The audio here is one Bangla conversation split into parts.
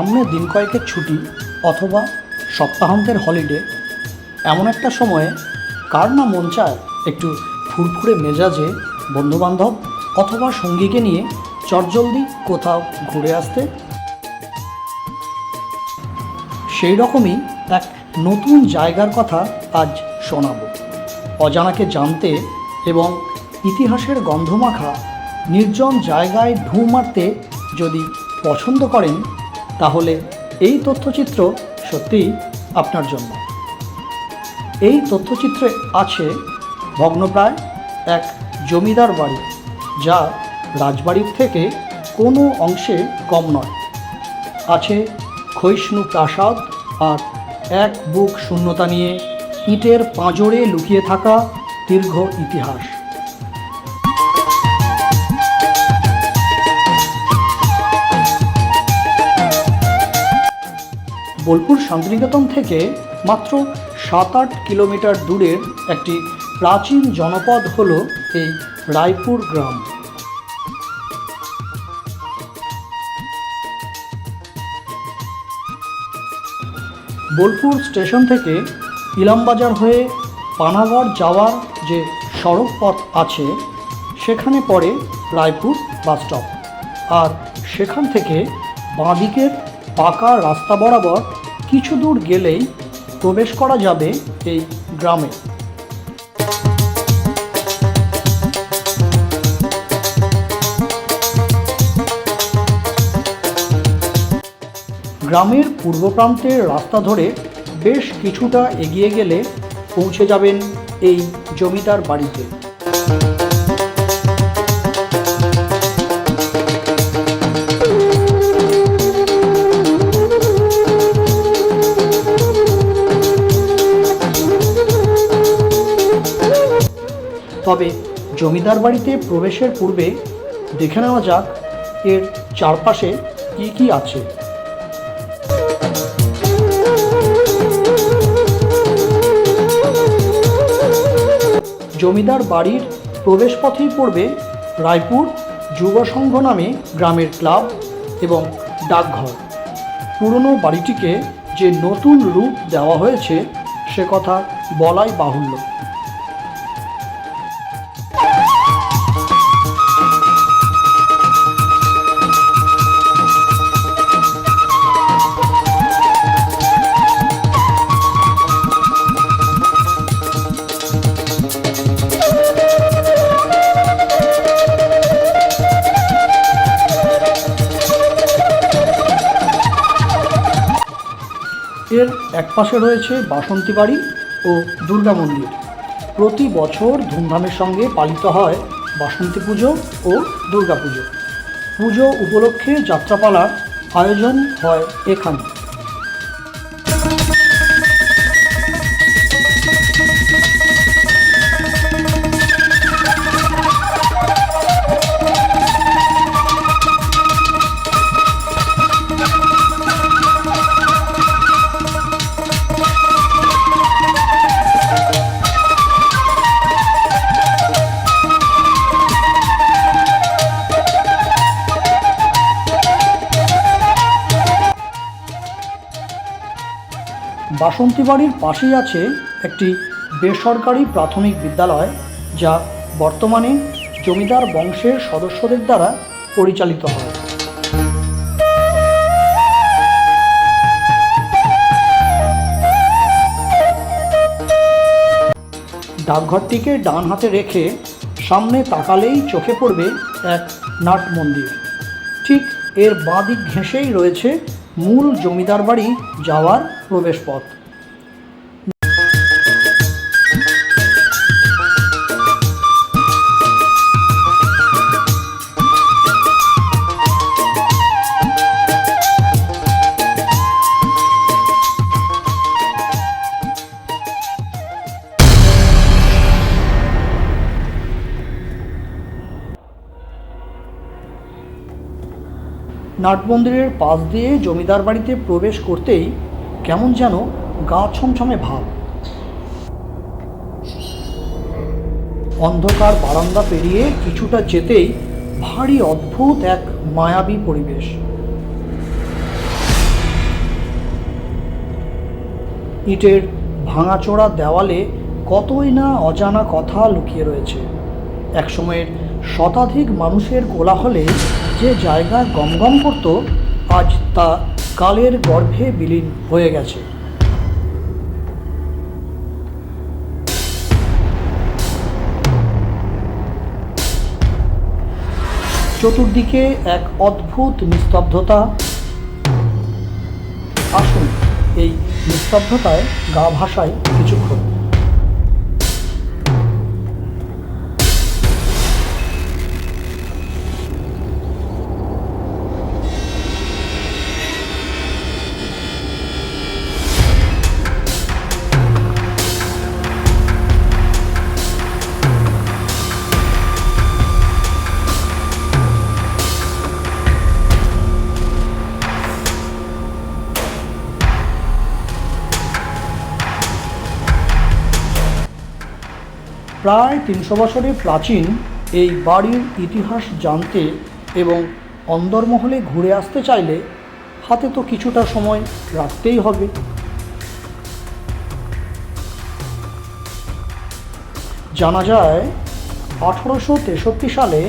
দিন কয়েকের ছুটি অথবা সপ্তাহান্তের হলিডে এমন একটা সময়ে কার না মন চায় একটু ফুরফুরে মেজাজে বন্ধুবান্ধব অথবা সঙ্গীকে নিয়ে চটজলদি কোথাও ঘুরে আসতে? সেই রকমই এক নতুন জায়গার কথা আজ শোনাবো। অজানাকে জানতে এবং ইতিহাসের গন্ধমাখা, নির্জন জায়গায় ঢু মারতে যদি পছন্দ করেন তাহলে এই তথ্যচিত্র সত্যিই আপনার জন্য। এই তথ্যচিত্রে আছে ভগ্নপ্রায় এক জমিদার বাড়ি, যা রাজবাড়ির থেকে কোনো অংশে কম নয়। আছে ক্ষয়িষ্ণু প্রাসাদ আর এক বুক শূন্যতা নিয়ে ইটের পাঁজরে লুকিয়ে থাকা দীর্ঘ ইতিহাস। বোলপুর শান্তিনিকেতন থেকে মাত্র সাত আট কিলোমিটার দূরের একটি প্রাচীন জনপদ হল এই রায়পুর গ্রাম। বোলপুর স্টেশন থেকে ইলামবাজার হয়ে পানাগড় যাওয়ার যে সড়ক পথ আছে, সেখানে পড়ে রায়পুর বাস স্টপ। আর সেখান থেকে বাঁদিকের পাকা রাস্তা বরাবর কিছু দূর গেলেই প্রবেশ করা যাবে এই গ্রামে। গ্রামের পূর্ব প্রান্তের রাস্তা ধরে বেশ কিছুটা এগিয়ে গেলে পৌঁছে যাবেন এই জমিদার বাড়িতে। তবে জমিদার বাড়িতে প্রবেশের পূর্বে দেখে নেওয়া যাক, এর চারপাশে কী কী আছে। জমিদার বাড়ির প্রবেশপথেই পড়বে রায়পুর যুব সংঘ নামে গ্রামের ক্লাব এবং ডাকঘর। পুরনো বাড়িটিকে যে নতুন রূপ দেওয়া হয়েছে, সে কথা বলাই বাহুল্য। একপাশে রয়েছে বাসন্তী বাড়ি ও দুর্গা মন্দির। প্রতি বছর ধুমধামের সঙ্গে পালিত হয় বাসন্তী পুজো ও দুর্গা পুজো। পুজো উপলক্ষে যাত্রাপালার আয়োজন হয় এখানে। বাসন্তী বাড়ির পাশেই আছে একটি বেসরকারি প্রাথমিক বিদ্যালয়, যা বর্তমানে জমিদার বংশের সদস্যদের দ্বারা পরিচালিত হয়। ডাকঘরটিকে ডান হাতে রেখে সামনে তাকালেই চোখে পড়বে এক নাট মন্দির। ঠিক এর বাঁদিক ঘেঁষেই রয়েছে মূল জমিদার বাড়ি যাওয়ার প্রবেশপথ। নাট মন্দিরের পাশ দিয়ে জমিদার বাড়িতে প্রবেশ করতেই কেমন যেন গা ছমছমে ভাব। অন্ধকার বারান্দা পেরিয়ে কিছুটা যেতেই ভারী অদ্ভুত এক মায়াবী পরিবেশ। ইটের ভাঙাচোরা দেওয়ালে কতই না অজানা কথা লুকিয়ে রয়েছে। একসময়ের শতাধিক মানুষের কোলাহলে যে জায়গা গমগম করত, আজ তা কালের গর্ভে বিলীন হয়ে গেছে। চতুর্দিকে এক অদ্ভুত নিস্তব্ধতা। আসুন, এই নিস্তব্ধতায় গা ভাসায় কিছুক্ষণ প্রায় তিনশো বছরের প্রাচীন এই বাড়ির ইতিহাস জানতে এবং অন্দরমহলে ঘুরে আসতে চাইলে হাতে তো কিছুটা সময় রাখতেই হবে। জানা যায়, আঠারোশো তেষট্টি সালে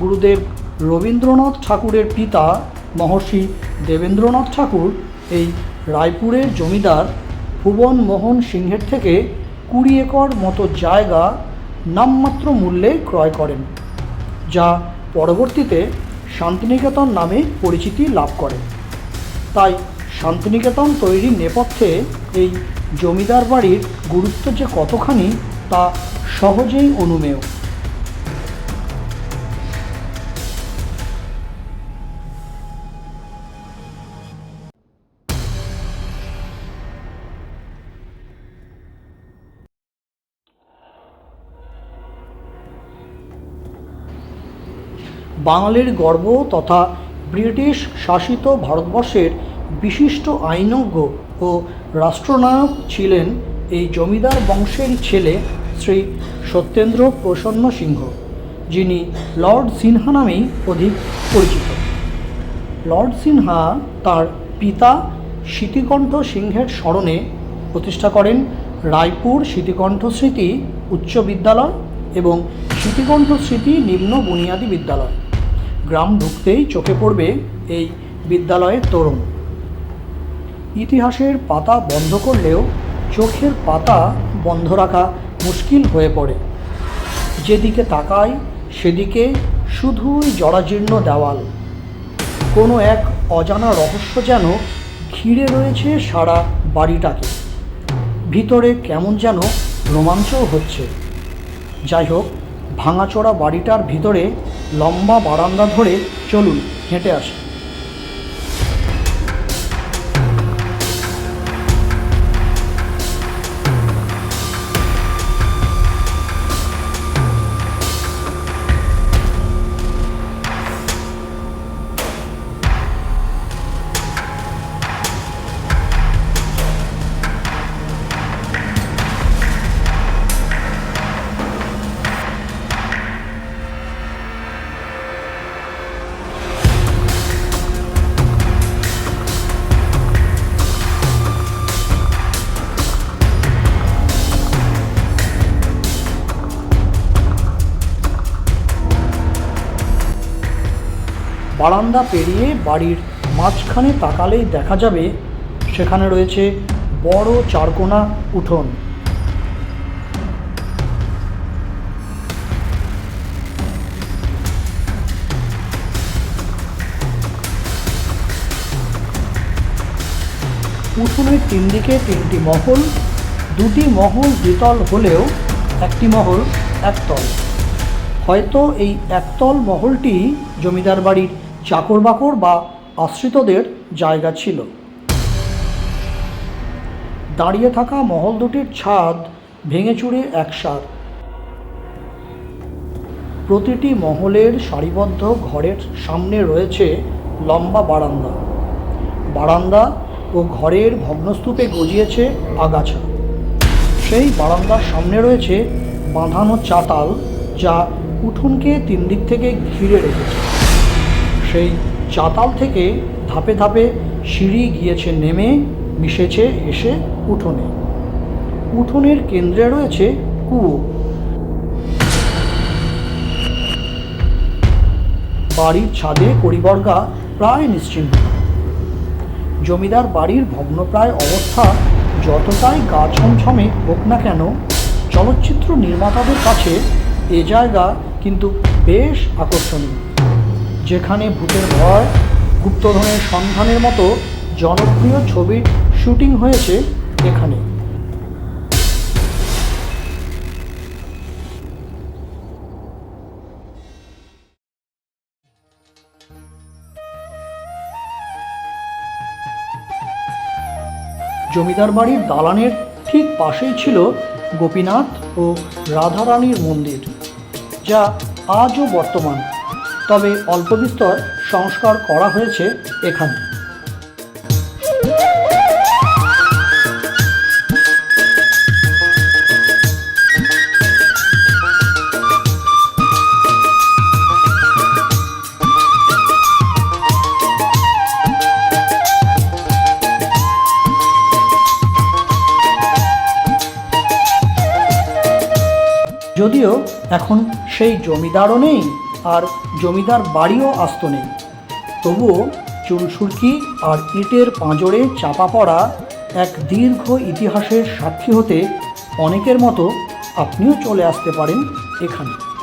গুরুদেব রবীন্দ্রনাথ ঠাকুরের পিতা মহর্ষি দেবেন্দ্রনাথ ঠাকুর এই রায়পুরের জমিদার ভুবন মোহন সিংহের থেকে কুড়ি একর মতো জায়গা নামমাত্র মূল্যে ক্রয় করেন, যা পরবর্তীতে শান্তিনিকেতন নামে পরিচিতি লাভ করে। তাই শান্তিনিকেতন তৈরির নেপথ্যে এই জমিদার বাড়ির গুরুত্ব যে কতখানি তা সহজেই অনুমেয়। বাঙালির গর্ব তথা ব্রিটিশ শাসিত ভারতবর্ষের বিশিষ্ট আইনজ্ঞ ও রাষ্ট্রনায়ক ছিলেন এই জমিদার বংশের ছেলে শ্রী সত্যেন্দ্র প্রসন্ন সিংহ, যিনি লর্ড সিনহা নামেই অধিক পরিচিত। লর্ড সিনহা তার পিতা স্মৃতিকণ্ঠ সিংহের স্মরণে প্রতিষ্ঠা করেন রায়পুর স্মৃতিকণ্ঠ স্মৃতি উচ্চ বিদ্যালয় এবং স্মৃতিকণ্ঠ স্মৃতি নিম্ন বুনিয়াদী বিদ্যালয়। গ্রাম ঢুকতেই চোখে পড়বে এই বিদ্যালয়ের তরুণ। ইতিহাসের পাতা বন্ধ করলেও চোখের পাতা বন্ধ রাখা মুশকিল হয়ে পড়ে। যেদিকে তাকাই সেদিকে শুধুই জরাজীর্ণ দেওয়াল। কোনো এক অজানা রহস্য যেন ঘিরে রয়েছে সারা বাড়িটাকে। ভিতরে কেমন যেন রোমাঞ্চও হচ্ছে। যাই হোক, ভাঙাচোরা বাড়িটার ভিতরে লম্বা বারান্দা ধরে চলুন হেঁটে আসি। বারান্দা পেরিয়ে বাড়ির মাঝখানে তাকালেই দেখা যাবে সেখানে রয়েছে বড় চারকোনা উঠোন। উঠোনের তিন দিকে তিনটি মহল, দুটি মহল দ্বিতল হলেও একটি মহল একতল। হয়তো এই একতল মহলটি জমিদার বাড়ির চাকর বাকর বা আশ্রিতদের জায়গা ছিল। দাঁড়িয়ে থাকা মহল দুটির ছাদ ভেঙে চুরে একসার প্রতিটি মহলের সারিবদ্ধ ঘরের সামনে রয়েছে লম্বা বারান্দা। বারান্দা ও ঘরের ভগ্নস্তূপে গজিয়েছে আগাছা। সেই বারান্দার সামনে রয়েছে বাঁধানো চাতাল যা উঠোনকে তিন দিক থেকে ঘিরে রেখেছে। সেই চাতাল থেকে ধাপে ধাপে সিঁড়ি গিয়েছে নেমে মিশেছে এসে উঠোনে। উঠোনের কেন্দ্রে রয়েছে কুয়ো। বাড়ির ছাদে করিবর্গা প্রায় নিশ্চিন্ত জমিদার বাড়ির ভগ্নপ্রায় অবস্থা যতটাই গা ছমছমে হোক না কেন, চলচ্চিত্র নির্মাতাদের কাছে এ জায়গা কিন্তু বেশ আকর্ষণীয়। যেখানে ভূতের ভয়, গুপ্তধনের সন্ধানের মতো জনপ্রিয় ছবির শুটিং হয়েছে এখানে। জমিদার বাড়ির দালানের ঠিক পাশেই ছিল গোপীনাথ ও রাধারানীর মন্দির, যা আজও বর্তমান। তবে অল্প বিস্তর সংস্কার করা হয়েছে এখানে। যদিও এখন সেই জমিদারও নেই আর জমিদার বাড়িও আস্ত নেই। তবুও চুলসুরকি আর ইটের পাঁজরে চাপা পড়া এক দীর্ঘ ইতিহাসের সাক্ষী হতে অনেকের মতো আপনিও চলে আসতে পারেন এখানে।